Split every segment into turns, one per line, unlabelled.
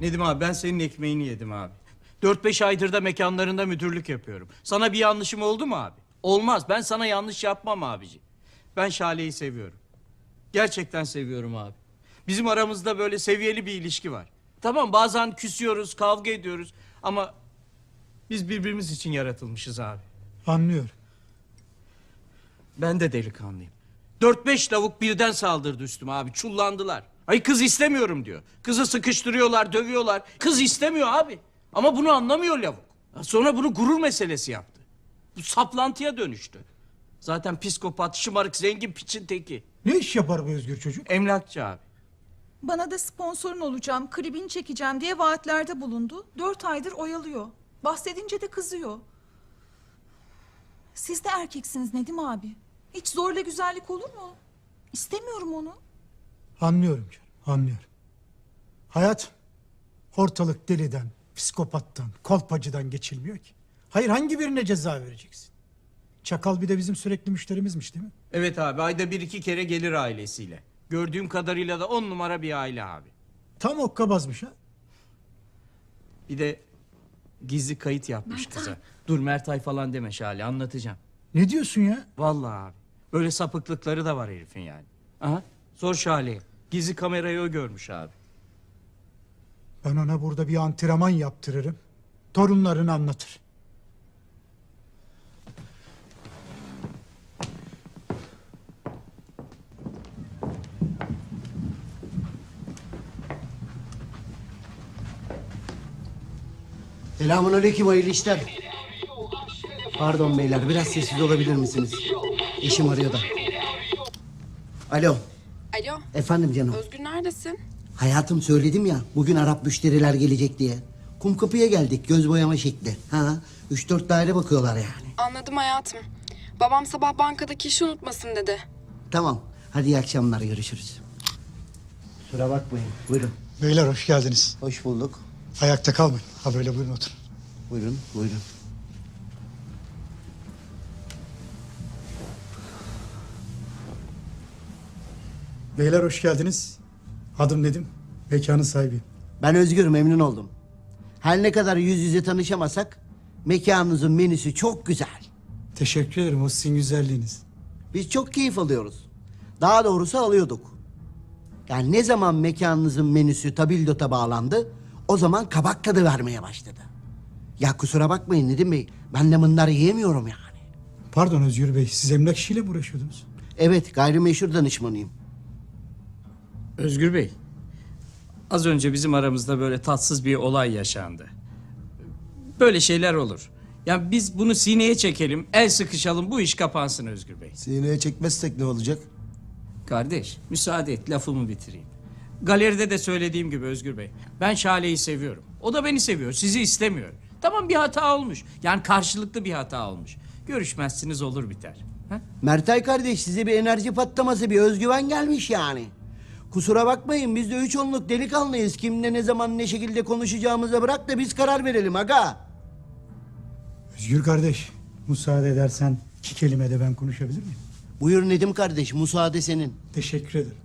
Nedim abi ben senin ekmeğini yedim abi. 4-5 aydır da mekanlarında müdürlük yapıyorum. Sana bir yanlışım oldu mu abi? Olmaz. Ben sana yanlış yapmam abici. Ben Şale'yi seviyorum. Gerçekten seviyorum abi. Bizim aramızda böyle seviyeli bir ilişki var. Tamam bazen küsüyoruz, kavga ediyoruz ama biz birbirimiz için yaratılmışız abi.
Anlıyorum.
Ben de delikanlıyım. Dört beş lavuk birden saldırdı üstüme abi. Çullandılar. Ay kız istemiyorum diyor. Kızı sıkıştırıyorlar, dövüyorlar. Kız istemiyor abi. Ama bunu anlamıyor lavuk. Sonra bunu gurur meselesi yaptı. Bu saplantıya dönüştü. Zaten psikopat, şımarık, zengin piçin teki.
Ne iş yapar bu özgür çocuk?
Emlakçı abi.
Bana da sponsorun olacağım, klibini çekeceğim diye vaatlerde bulundu. Dört aydır oyalıyor. Bahsedince de kızıyor. Siz de erkeksiniz Nedim abi. Hiç zorla güzellik olur mu? İstemiyorum onu.
Anlıyorum canım, anlıyorum. Hayat ortalık deliden, psikopattan, kolpacıdan geçilmiyor ki. Hayır hangi birine ceza vereceksin? Çakal bir de bizim sürekli müşterimizmiş değil mi?
Evet abi ayda bir iki kere gelir ailesiyle. Gördüğüm kadarıyla da on numara bir aile abi.
Tam okkabazmış ha.
Bir de gizli kayıt yapmış kıza. Dur Mertay falan deme Şale anlatacağım.
Ne diyorsun ya?
Vallahi abi. Böyle sapıklıkları da var herifin yani. Aha. Sor Şale'ye. Gizli kamerayı o görmüş abi.
Ben ona burada bir antrenman yaptırırım. Torunlarını anlatır.
Selamun aleyküm hayırlı işler. Pardon beyler biraz sessiz olabilir misiniz? Eşim arıyor da. Alo
Alo,
efendim canım.
Özgür neredesin?
Hayatım söyledim ya bugün Arap müşteriler gelecek diye. Kum kapıya geldik göz boyama şekli. Ha, üç dört daire bakıyorlar yani.
Anladım hayatım. Babam sabah bankadaki işi unutmasın dedi.
Tamam hadi iyi akşamlar görüşürüz. Kusura bakmayın buyurun.
Beyler hoş geldiniz.
Hoş bulduk.
Ayakta kalmayın. Ha böyle buyurun oturun.
Buyurun buyurun.
Beyler hoş geldiniz. Adım Nedim. Mekanın sahibi.
Ben Özgür memnun oldum. Her ne kadar yüz yüze tanışamasak mekanınızın menüsü çok güzel.
Teşekkür ederim o sizin güzelliğiniz.
Biz çok keyif alıyoruz. Daha doğrusu alıyorduk. Yani ne zaman mekanınızın menüsü tabildota bağlandı, o zaman kabak tadı vermeye başladı. Ya kusura bakmayın Nedim Bey, ben de mınlar yiyemiyorum yani.
Pardon Özgür Bey siz emlak işiyle mi uğraşıyordunuz?
Evet, gayrimeşhur danışmanıyım.
Özgür Bey. Az önce bizim aramızda böyle tatsız bir olay yaşandı. Böyle şeyler olur. Yani biz bunu sineye çekelim, el sıkışalım, bu iş kapansın Özgür Bey.
Sineye çekmezsek ne olacak?
Kardeş, müsaade et lafımı bitireyim. Galeride de söylediğim gibi Özgür Bey. Ben Şale'yi seviyorum. O da beni seviyor, sizi istemiyor. Tamam bir hata olmuş. Yani karşılıklı bir hata olmuş. Görüşmezsiniz olur biter. Ha?
Mertay kardeş size bir enerji patlaması, bir özgüven gelmiş yani. Kusura bakmayın biz de üç onluk delikanlıyız. Kimle ne zaman ne şekilde konuşacağımıza bırak da biz karar verelim aga.
Özgür kardeş müsaade edersen iki kelime de ben konuşabilir miyim?
Buyur Nedim kardeş, müsaade senin.
Teşekkür ederim.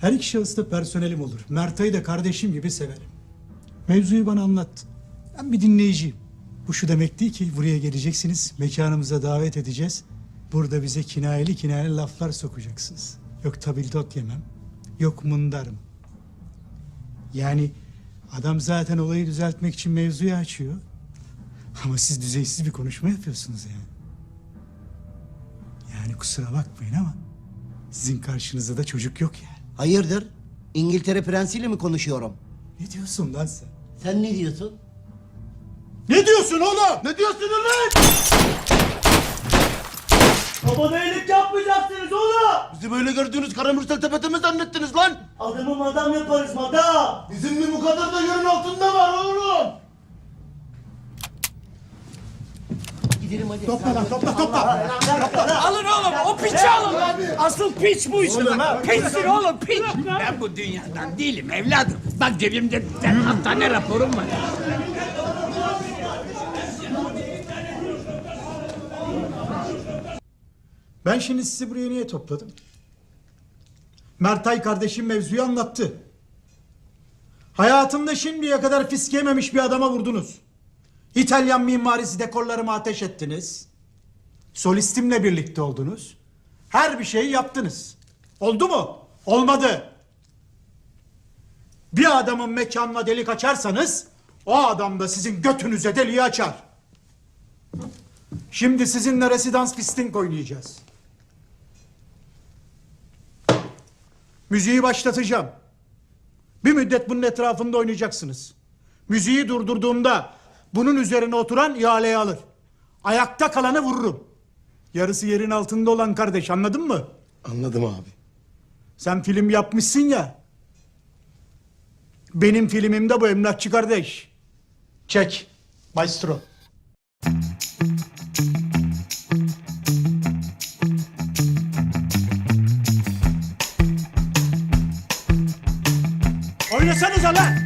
Her iki şahıs da personelim olur. Mertay'ı da kardeşim gibi severim. Mevzuyu bana anlat. Ben bir dinleyiciyim. Bu şu demek değil ki buraya geleceksiniz, mekanımıza davet edeceğiz. Burada bize kinayeli kinayeli laflar sokacaksınız. Yok tabildot yemem, yok mundarım. Yani adam zaten olayı düzeltmek için mevzuyu açıyor. Ama siz düzeysiz bir konuşma yapıyorsunuz yani. Yani kusura bakmayın ama sizin karşınızda da çocuk yok yani.
Hayırdır? İngiltere prensiyle mi konuşuyorum?
Ne diyorsun lan sen?
Sen ne diyorsun?
Ne diyorsun oğlum?
Ne diyorsun lan? Bizi böyle gördüğünüz karamürsel tepete mi zannettiniz lan?
Adamı madam yaparız madam.
Bizim bir bu kadar da yerin altında var oğlum.
Gidelim hadi.
Topla lan topla topla.
Alın oğlum o piçi alın. Asıl piç bu işte. Piçsin oğlum piç. Ben bu dünyadan değilim evladım. Bak cebimde hastane raporum var.
Ben şimdi sizi buraya niye topladım? Mertay kardeşim mevzuyu anlattı. Hayatımda şimdiye kadar fisk yememiş bir adama vurdunuz. İtalyan mimarisi dekorlarımı ateş ettiniz. Solistimle birlikte oldunuz. Her bir şeyi yaptınız. Oldu mu? Olmadı. Bir adamın mekanına delik açarsanız o adam da sizin götünüze deliği açar. Şimdi sizinle residans fisting oynayacağız. Müziği başlatacağım. Bir müddet bunun etrafında oynayacaksınız. Müziği durdurduğumda bunun üzerine oturan ihaleye alır. Ayakta kalanı vururum. Yarısı yerin altında olan kardeş anladın mı?
Anladım abi.
Sen film yapmışsın ya. Benim filmimde bu emlakçı kardeş. Çek. Maestro. 小队。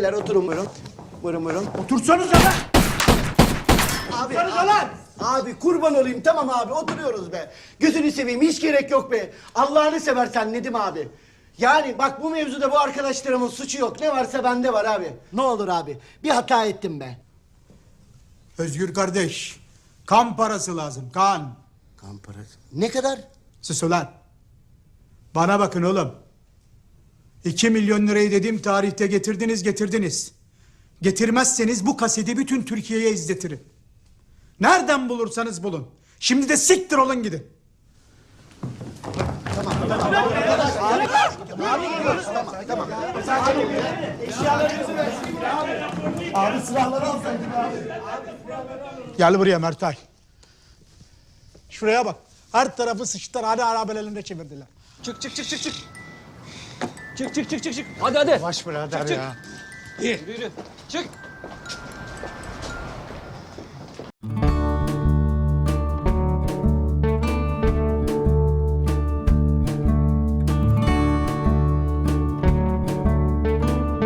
Beyler oturun buyurun. Buyurun buyurun.
Otursanıza lan!
Abi,
Otursanıza lan!
abi kurban olayım tamam abi oturuyoruz be. Gözünü seveyim hiç gerek yok be. Allah'ını seversen Nedim abi. Yani bak bu mevzuda bu arkadaşlarımın suçu yok. Ne varsa bende var abi. Ne olur abi. Bir hata ettim be.
Özgür kardeş, kan parası lazım, kan.
Kan parası. Ne kadar?
Sus ulan. Bana bakın oğlum. İki milyon lirayı dediğim tarihte getirdiniz getirdiniz. Getirmezseniz bu kaseti bütün Türkiye'ye izletirim. Nereden bulursanız bulun. Şimdi de siktir olun gidin.
Abi silahları alsaydın abi.
Gel buraya Mertay. Şuraya bak. Her tarafı sıçtılar. Hadi arabelerinde çevirdiler.
Çık çık çık çık çık. Çık çık çık çık çık. Hadi hadi.
Baş birader
Çık, çık.
ya.
Yürü yürü. Çık.